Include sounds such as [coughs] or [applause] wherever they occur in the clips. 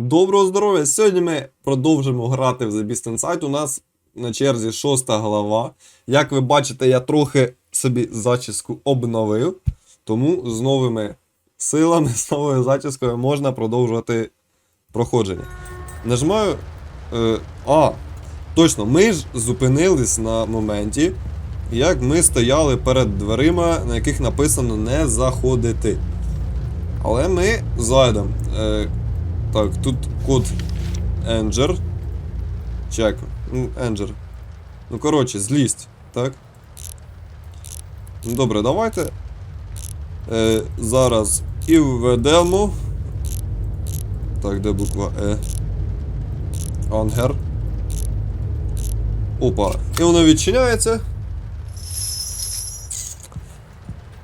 Доброго здоров'я! Сьогодні ми продовжимо грати в The Beast Inside. У нас на черзі шоста глава. Як ви бачите, я трохи собі зачіску обновив. Тому з новими силами, [laughs] з новою зачіскою можна продовжувати проходження. Нажимаю. Е, а, точно, ми ж зупинились на моменті, як ми стояли перед дверима, на яких написано не заходити. Але ми зайдемо. Е, так, тут код Енджер. Чек. Ну, Енджер. Ну, коротше, злість, так? Ну, добре, давайте. Е, зараз і введемо. Так, де буква Е? Ангер. Опа. І воно відчиняється.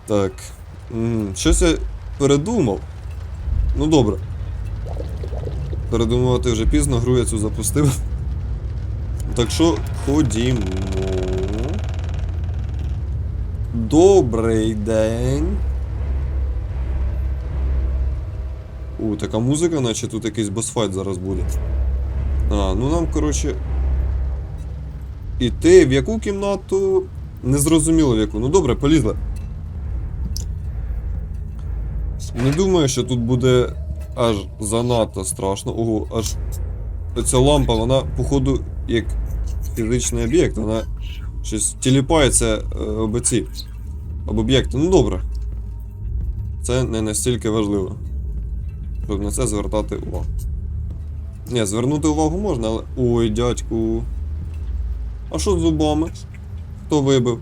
Так. М, Щось я передумав. Ну добре. Передумувати вже пізно, гру я цю запустив. Так що ходімо. Добрий день. У, така музика, наче тут якийсь босфайт зараз буде. А, ну нам, коротше. Іти в яку кімнату? Не зрозуміло в яку. Ну добре, полізли. Не думаю, що тут буде аж занадто страшно. Ого, аж ця лампа, вона, походу, як фізичний об'єкт, вона щось тіліпається е, об ці об об'єкти. Ну добре. Це не настільки важливо. Щоб на це звертати увагу. Ні, звернути увагу можна, але. Ой, дядьку. А що з зубами? Хто вибив?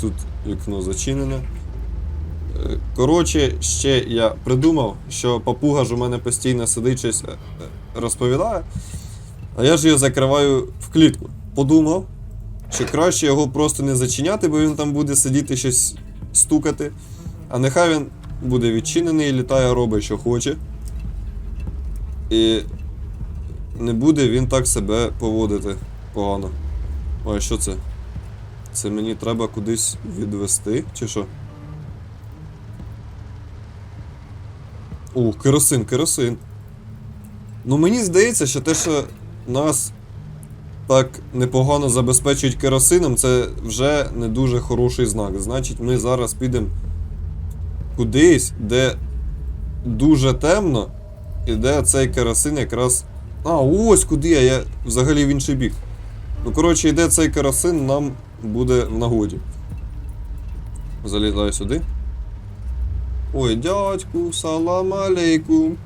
Тут вікно зачинене. Е, Коротше, ще я придумав, що папуга ж у мене постійно сидить щось е, е, розповідає. А я ж його закриваю в клітку. Подумав, що краще його просто не зачиняти, бо він там буде сидіти щось стукати. А нехай він буде відчинений, літає, робить, що хоче. І не буде він так себе поводити погано. Ой, що це? Це мені треба кудись відвести, чи що? О, керосин, керосин. Ну мені здається, що те, що нас так непогано забезпечують керосином, це вже не дуже хороший знак. Значить, ми зараз підемо кудись, де дуже темно, і де цей керосин якраз. А, ось куди я, я взагалі в інший бік. Ну, коротше, йде цей керосин, нам буде в нагоді. Залізаю сюди. Ой, дядьку, салам алейкум.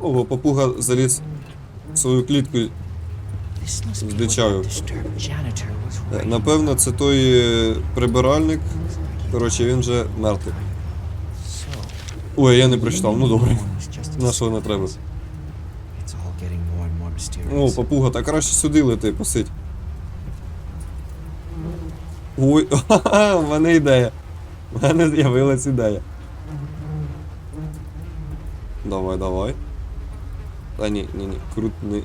Ого, папуга заліз в свою клітку. Здичаю. Напевно, це той е, прибиральник. Коротше, він вже мертвий. Ой, я не прочитав, ну добре. На що не треба. О, папуга, та краще сюди лети, посидь. Ой, ха-ха, [laughs] в мене ідея. В мене з'явилась ідея. Давай, давай. Та ні, ні, ні, крутни.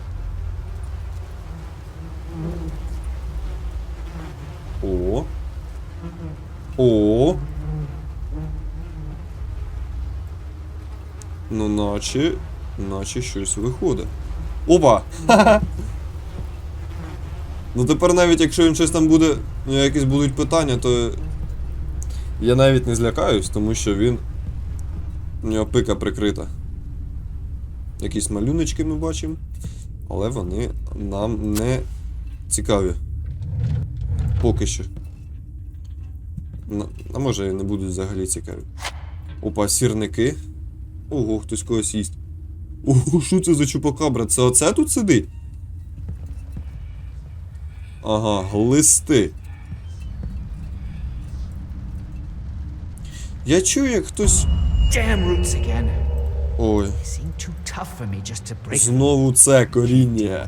О. О. Ну, наче. Наче щось виходить. Опа! Ну тепер навіть якщо він щось там буде, ну якісь будуть питання, то я навіть не злякаюсь, тому що він. У нього пика прикрита. Якісь малюночки ми бачимо, але вони нам не цікаві. Поки що. А може і не будуть взагалі цікаві. Опа, сірники. Ого, хтось когось їсть. Ого, що це за чупакабра? Це оце тут сидить? Ага, глисти. Я чую, як хтось. Ой, знову це коріння.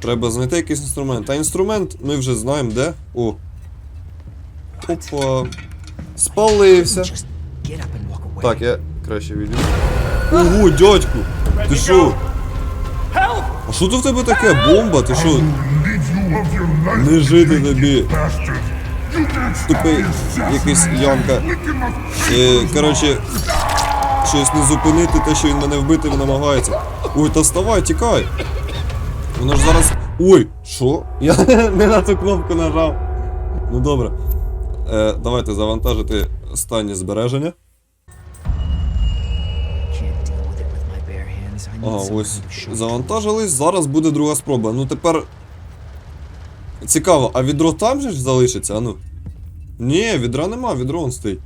Треба знайти якийсь інструмент. А інструмент ми вже знаємо де. О. Опа. Спалився. Так, я краще відійду. Ого, дядьку! Ти що? А що це в тебе таке? Бомба? Ти що? Не жити тобі. тупий якийсь ямка. Е, коротше, щось не зупинити, те, що він мене вбити намагається. Ой, та вставай, тікай. Воно ж зараз. Ой, що? Я [laughs] не на ту кнопку нажав. Ну добре. Е, давайте завантажити останнє збереження. Some ось завантажились. Зараз буде друга спроба. Ну тепер. Цікаво, а відро там же ж залишиться, а ну? Ні, відра нема, відро он стоїть.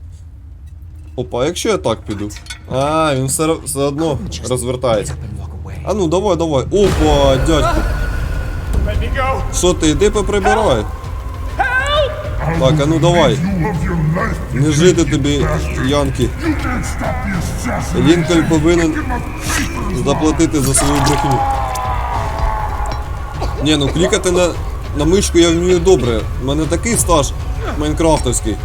Опа, якщо я так піду. А, він все, все одно розвертається. А ну давай, давай. Опа, дядьку. Let! Що ти, йди поприбирай. Так, а ну давай. Не жити тобі, Янки. Лінкольн повинен заплатити за свою брехню. Ні, ну клікати на, на мишку я вмію добре. У мене такий стаж майнкрафтовський.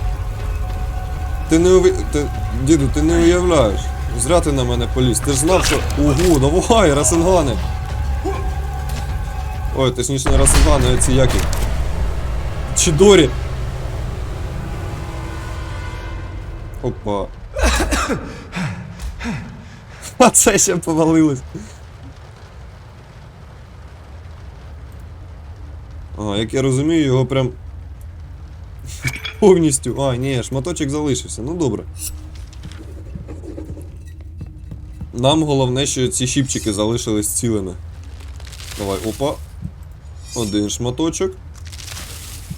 Ти не уви... ти, діду, ти не уявляєш. Зря ти на мене поліз. Ти ж знав, що. Ого, давай, Расенгани. Ой, точніше не Расенгани, а ці які. Чидорі. Опа. [coughs] А це ще повалилось. А, як я розумію, його прям повністю. А, ні, шматочок залишився. Ну добре. Нам головне, що ці щіпчики залишились цілими. Давай, опа. Один шматочок.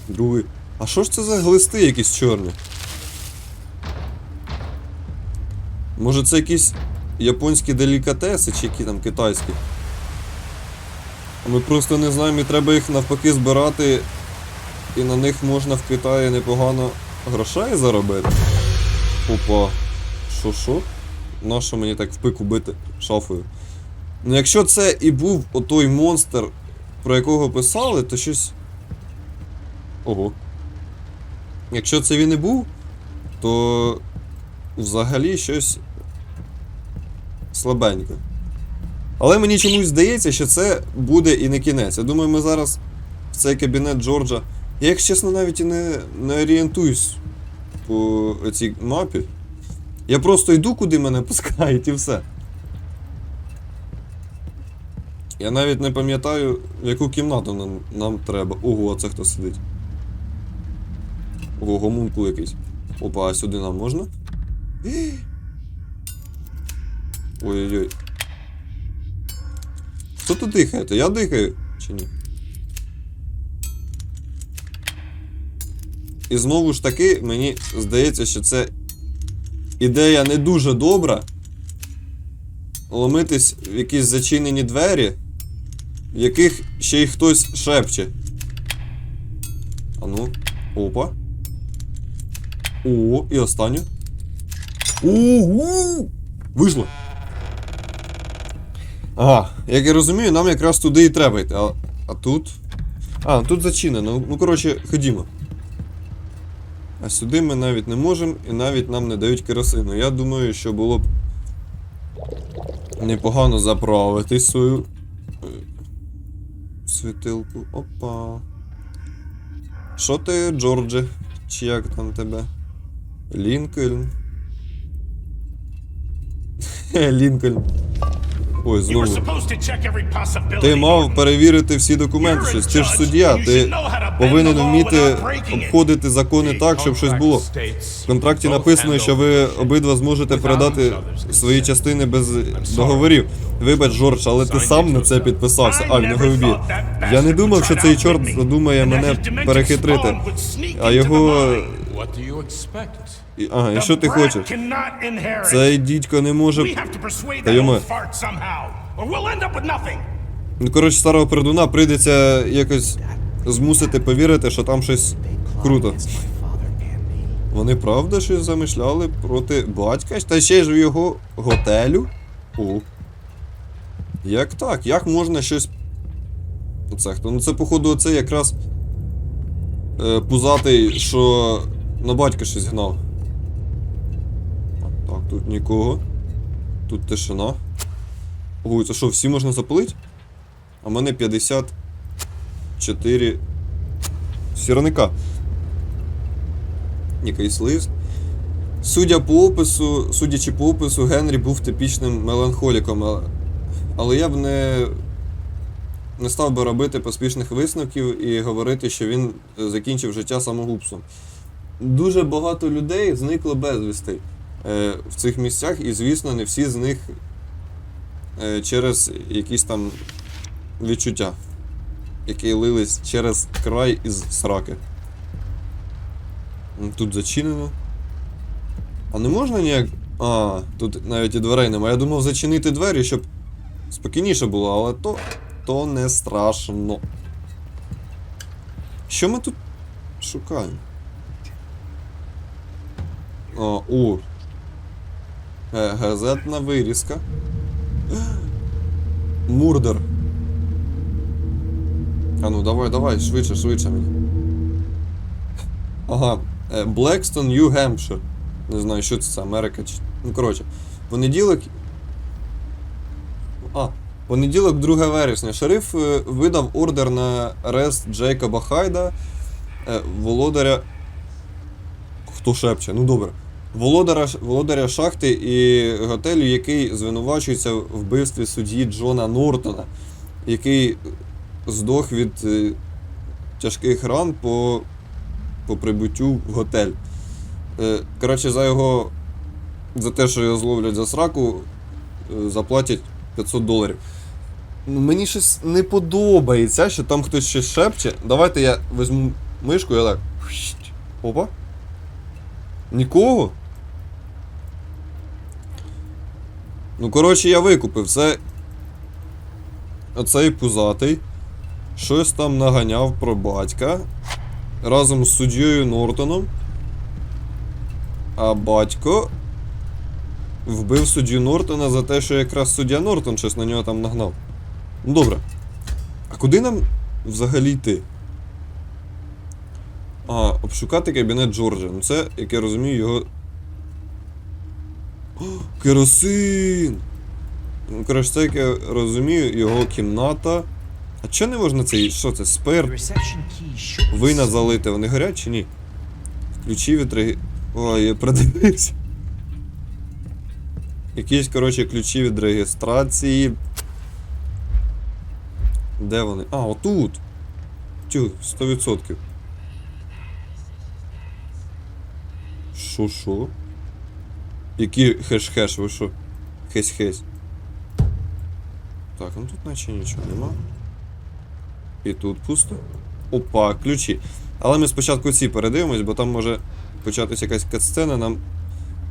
Другий. А що ж це за глисти якісь чорні? Може це якісь японські делікатеси чи які там китайські? Ми просто не знаємо і треба їх навпаки збирати. І на них можна в Китаї непогано грошей заробити. Опа. Що що? Нащо мені так в пику бити шафою? Ну якщо це і був отой монстр, про якого писали, то щось. Ого. Якщо це він і був, то взагалі щось слабенько. Але мені чомусь здається, що це буде і не кінець. Я думаю, ми зараз в цей кабінет Джорджа. Я, якщо чесно, навіть і не, не орієнтуюсь по цій мапі. Я просто йду, куди мене пускають, і все. Я навіть не пам'ятаю, яку кімнату нам, нам треба. Ого, а це хто сидить? Ого, гомункул якийсь. Опа, а сюди нам можна? Ой-ой-ой. Хто тут дихає? То я дихаю чи ні? І знову ж таки, мені здається, що це ідея не дуже добра. Ломитись в якісь зачинені двері, в яких ще й хтось шепче. А ну, опа. О, і останню. Угу! Вийшло. Ага, як я розумію, нам якраз туди і треба йти. А, а тут. А, тут зачинено. Ну, коротше, ходімо. А сюди ми навіть не можемо і навіть нам не дають керосину. Я думаю, що було б непогано заправити свою е, світилку. Опа. Що ти, Джордже? Чи як там тебе? Лінкольн. [laughs] Лінкольн. Ой, знову. Ти мав перевірити всі документи, щось. Ти ж суддя, ти повинен вміти обходити закони так, щоб щось було. В контракті написано, що ви обидва зможете передати свої частини без договорів. Вибач, Жорж, але ти сам на це підписався. А, його вб'є. Я не думав, що цей чорт задумає мене перехитрити. А його. І- Ага, і що ти хочеш? Цей дідько не може. Та йомо. Ну, коротше, старого пердуна прийдеться якось змусити повірити, що там щось круто. Вони правда щось замишляли проти батька? Та ще ж в його готелю? О. Як так? Як можна щось. Оце хто? Ну це, походу, оце якраз е, пузатий, що на батька щось гнав. Так, тут нікого. Тут тишина. Ой, це що, всі можна запалити? А в мене 54 сірника. якийсь лист. Судя по опису, судячи по опису, Генрі був типічним меланхоліком, але- я б не, не став би робити поспішних висновків і говорити, що він е, закінчив життя самогубством. Дуже багато людей зникло безвісти в цих місцях, і, звісно, не всі з них е, через якісь там відчуття, які лились через край із сраки. Тут зачинено. А не можна ніяк. А, тут навіть і дверей немає. Я думав зачинити двері, щоб спокійніше було, але то, то не страшно. Що ми тут шукаємо? А, о. Е, газетна вирізка. Мурдер. А ну давай, давай, швидше, швидше мені. Ага. Блекстон, Нью Гемпшир. Не знаю, що це, це Америка чи. Ну, коротше. Понеділок. А, понеділок, 2 вересня. Шериф е, видав ордер на арест Джейкоба Хайда, е, володаря. Хто шепче? Ну добре. Володаря, володаря шахти і готелю, який звинувачується в вбивстві судді Джона Нортона, який здох від е, тяжких ран по, по прибуттю в готель. Е, коротше, за його. За те, що його зловлять за сраку, е, заплатять 500 доларів. Мені щось не подобається, що там хтось щось шепче. Давайте я візьму мишку і так. Опа. Нікого? Ну, коротше, я викупив. Це. Оцей пузатий. Щось там наганяв про батька. Разом з суддєю Нортоном. А батько. Вбив суддю Нортона за те, що якраз суддя Нортон щось на нього там нагнав. Ну добре. А куди нам взагалі йти? А, обшукати кабінет Джорджа. Ну це, як я розумію, його. О, керосин! Ну, коротше, це, як я розумію, його кімната. А чого не можна цей. Що це? Be Вина залити, вони горять чи ні? Ключі від. Ой, я придивився. Якісь, коротше, ключі від реєстрації. Де вони? А, отут. Тю, 100%. Шу-шо? Які хеш-хеш, ви що? Хесь-хесь. Так, ну тут наче нічого нема. І тут пусто. Опа, ключі. Але ми спочатку ці передивимось, бо там може початися якась катсцена, нам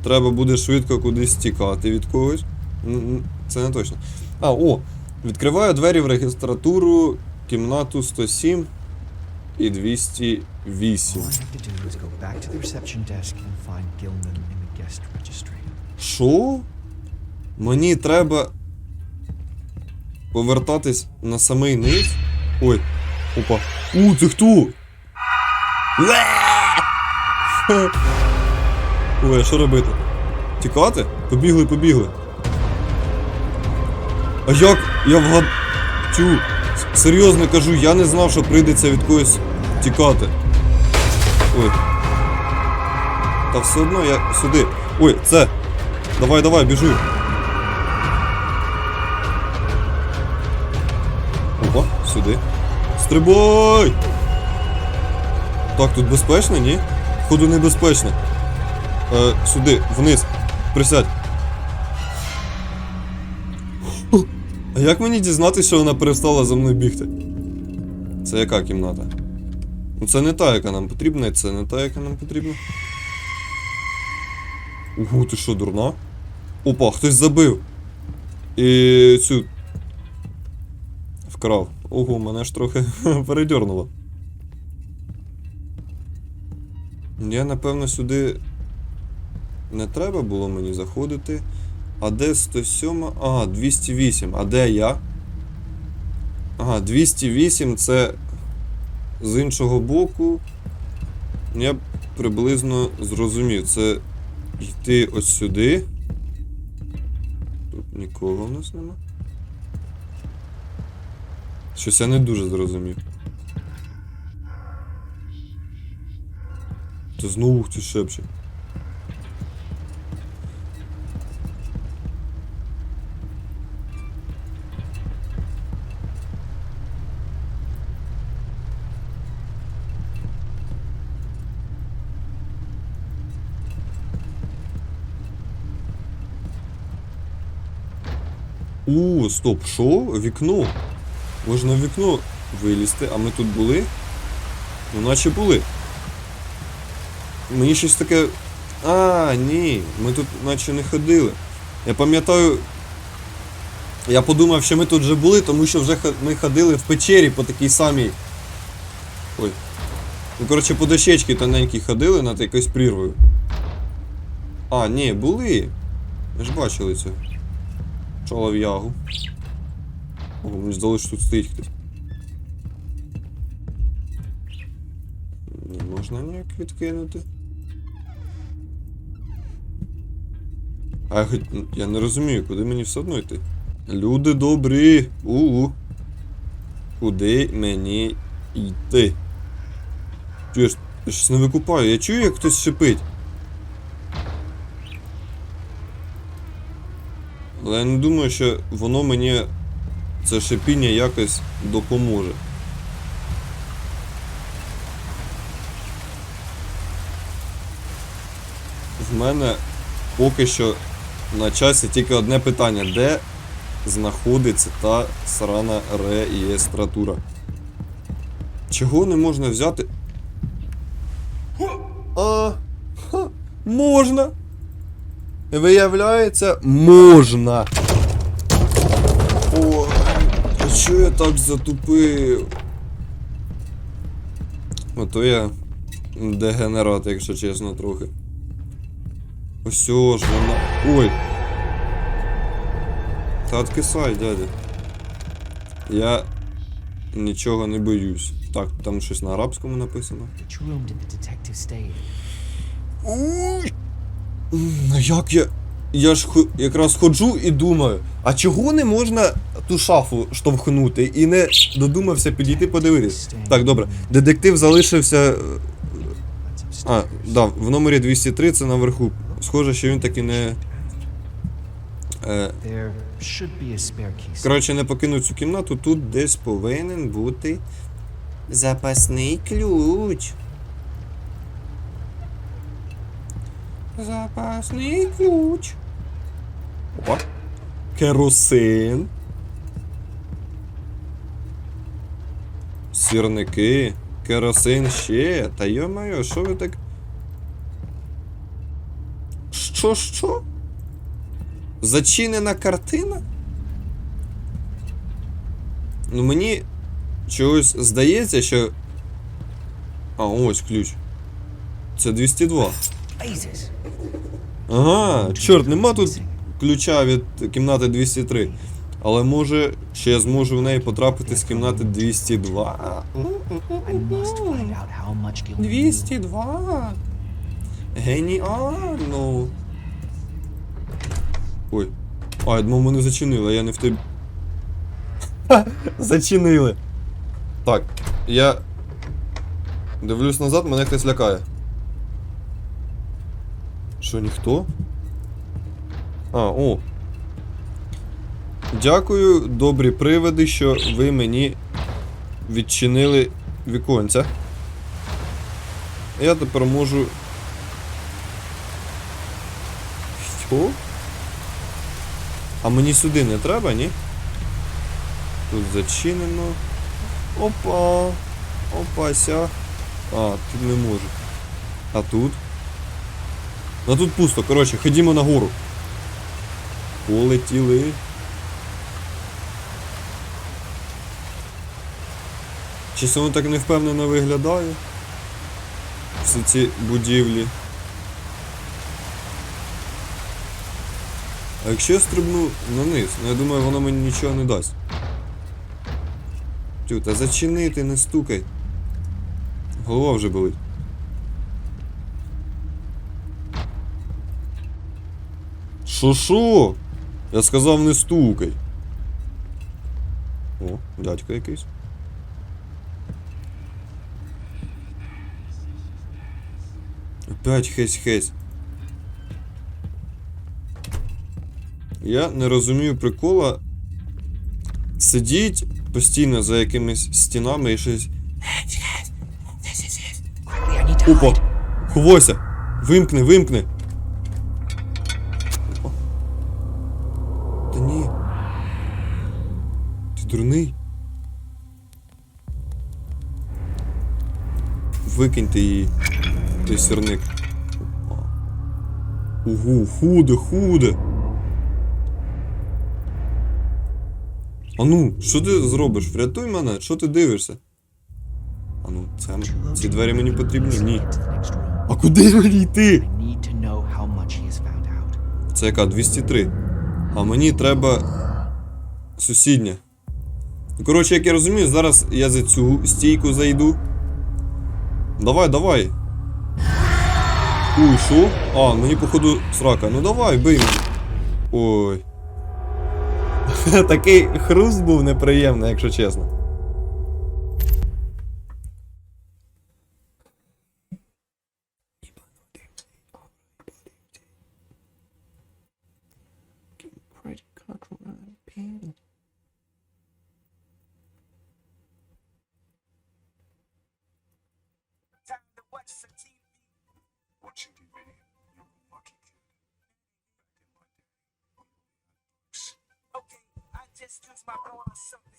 треба буде швидко кудись тікати від когось. Це не точно. А, о! Відкриваю двері в регістратуру, кімнату 107 і 200. 8. Шо? Мені треба повертатись на самий низ. Ой, опа. У, це хто? Ой, а що робити? Тікати? Побігли, побігли. А як? Я вгад... Тю. Серйозно кажу, я не знав, що прийдеться від когось тікати. Ой. Та все одно я сюди. Ой, це. Давай, давай, біжу. Опа, сюди. Стрибай! Так, тут безпечно, ні? Ходу небезпечно. Е, сюди, вниз. Присядь. А як мені дізнатися, що вона перестала за мною бігти? Це яка кімната? Ну це не та, яка нам потрібна, і це не та, яка нам потрібна. Ого, ти що, дурна? Опа, хтось забив. І цю. Вкрав. Ого, мене ж трохи [laughs] передьорнуло. Я, напевно, сюди не треба було мені заходити. А де 107? Ага, 208. А де я? Ага, 208 це з іншого боку. Я приблизно зрозумів. Це йти ось сюди. Тут нікого в нас нема. Щось я не дуже зрозумів. Це знову хтось шепче. У, стоп, що? Вікно. Можна в вікно вилізти, а ми тут були? Ну, наче були. Мені щось таке. А, ні, ми тут наче не ходили. Я пам'ятаю. Я подумав, що ми тут вже були, тому що вже ми ходили в печері по такій самій. Ой. Ну, коротше, по дощечці тоненькій ходили над якоюсь прірвою. А, ні, були. Ми ж бачили це. Чолов'ягу. О, мені здалося, що тут стоїть хтось. Не можна ніяк відкинути. А я, я не розумію, куди мені все одно йти. Люди добрі. У-у. Куди мені йти? Чуєш, я щось не викупаю. Я чую, як хтось шипить. Але я не думаю, що воно мені це шипіння якось допоможе. В мене поки що на часі тільки одне питання: де знаходиться та срана реєстратура? Чого не можна взяти? А, ха, можна. Виявляється, можна. Ой, а чого я так затупив? Ото я дегенерат, якщо чесно, трохи. Ось ж вона. Ой. Та откисай, дядя. Я нічого не боюсь. Так, там щось на арабському написано. Which як я. Я ж якраз ходжу і думаю, а чого не можна ту шафу штовхнути і не додумався підійти подивитись? Так, добре. Детектив залишився. А, да, в номері 203 це наверху. Схоже, що він таки не. Е, коротше, не покинув цю кімнату, тут десь повинен бути запасний ключ. Запасний ключ. Опа. Керосин. Сірники. Керосин ще. Та йо-моє, що ви так. Що, що? Зачинена картина? Ну мені чогось здається, що. А, ось ключ. Це 202. Ага, чорт, нема тут ключа від кімнати 203. Але може ще я зможу в неї потрапити з кімнати 202. I must find out how much Gilman knew. 202. Геніально. Ой. А, я думав, мене зачинили, а я не в той. [laughs] Зачинили. Так, я. Дивлюсь назад, мене хтось лякає. Що, ніхто? А, о. Дякую, добрі привиди, що ви мені відчинили віконця. Я тепер можу. Що? А мені сюди не треба, ні? Тут зачинено. Опа. Опася. А, тут не можу. А тут? А тут пусто. Коротше, ходімо нагору. Полетіли. Щось воно так невпевнено виглядає. Всі ці будівлі. А якщо я стрибну наниз, ну я думаю, воно мені нічого не дасть. Тю, та зачинити, не стукай. Голова вже болить. Шо шо? Я сказав не стукай. О, дядько якийсь. Опять хесь-хесь. Я не розумію прикола. Сидіть постійно за якимись стінами і щось. Опа! Ховайся! Вимкни, вимкни! Викиньте її. Той сірник. Угу, худе, худе. А ну, що ти зробиш? Врятуй мене, що ти дивишся? А ну, це, ці двері мені потрібні? Ні. А куди мені йти? Це яка 203. А мені треба сусідня. Коротше, як я розумію, зараз я за цю стійку зайду. Давай, давай. Ой, що? А, мені походу срака. Ну давай, бий мене. Ой. [laughs] Такий хруст був неприємний, якщо чесно. I'm going on something.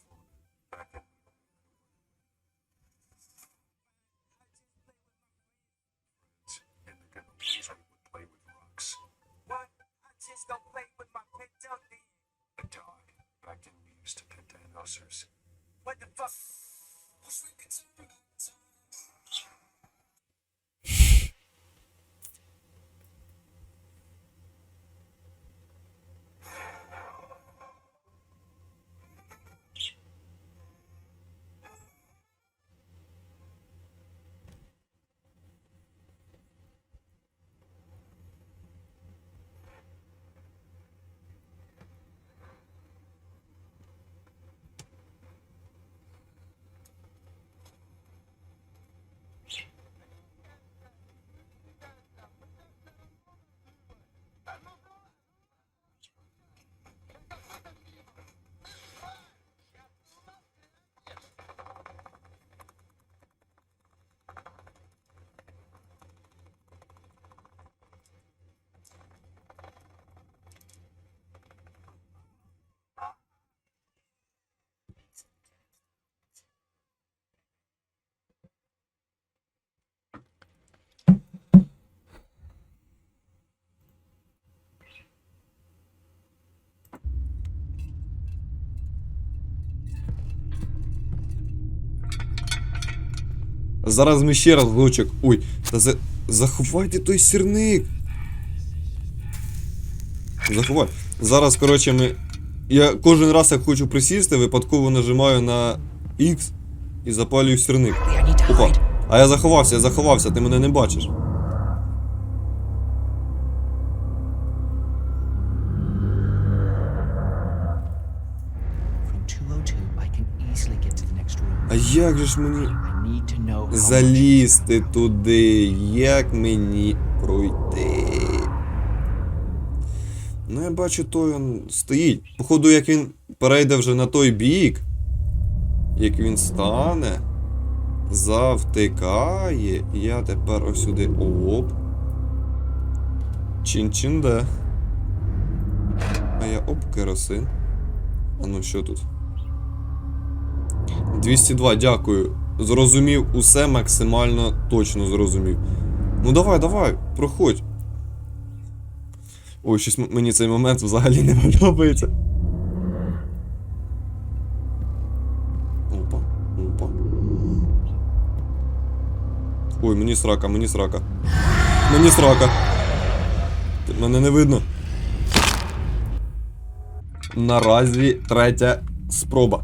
Зараз ми ще раз глучок. Ой, та за... заховайте той сірник. Заховай. Зараз, коротше, ми. Я кожен раз, як хочу присісти, випадково нажимаю на X і запалюю сірник. Опа. А я заховався, я заховався, ти мене не бачиш. From 202, I can easily get to the next room. А як же ж мені залізти туди? Як мені пройти? Ну, я бачу, той він стоїть. Походу, як він перейде вже на той бік, як він стане, завтикає, я тепер ось сюди оп. Чин-чин-де. А я оп, керосин. А ну що тут? 202, дякую. Зрозумів усе максимально точно зрозумів. Ну давай, давай, проходь. Ой, щось мені цей момент взагалі не [laughs] подобається. Опа, опа. Ой, мені срака, мені срака. Мені срака. Мене не видно. Наразі третя спроба.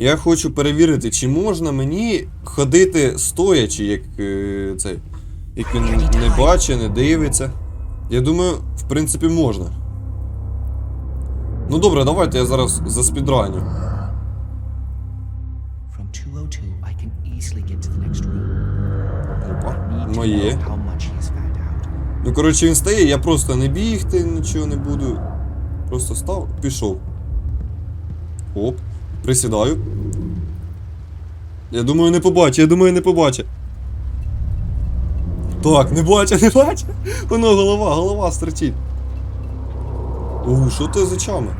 Я хочу перевірити, чи можна мені ходити стоячи, як е, цей. Як він не бачить, не дивиться. Я думаю, в принципі, можна. Ну добре, давайте я зараз заспідраню. From 202, I can easily get to the next room. Опа, моє. Ну, коротше, він стає, я просто не бігти, нічого не буду. Просто став, пішов. Оп, присідаю. Я думаю, не побачить, я думаю, не побачить. Так, не бачу, не бачу. Воно голова, голова стерчить. У, що ти з очами?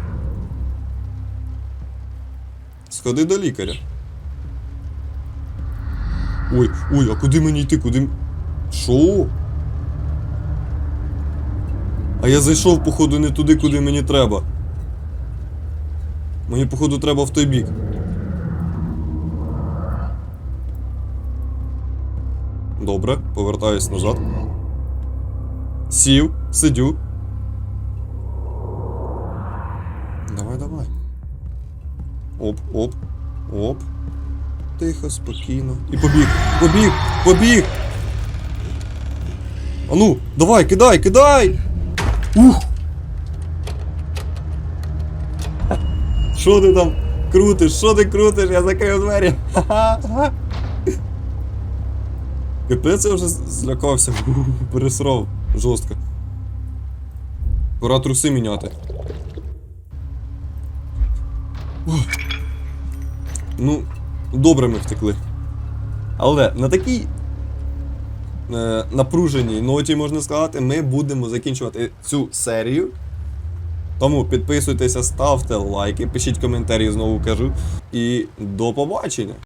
Сходи до лікаря. Ой, ой, а куди мені йти? Куди. Що? А я зайшов, походу, не туди, куди мені треба. Мені, походу, треба в той бік. Добре, повертаюсь назад. Сів, сидю. Давай, давай. Оп, оп, оп. Тихо, спокійно. І побіг! Побіг! Побіг! Ану, давай, кидай, кидай! Ух! Що ти там крутиш? Що ти крутиш? Я закрив двері. Капець я вже злякався. [laughs] Пересрав жорстко. Пора труси міняти. Ну, добре ми втекли. Але на такій е, напруженій ноті, можна сказати, ми будемо закінчувати цю серію. Тому підписуйтеся, ставте лайки, пишіть коментарі, знову кажу. І до побачення!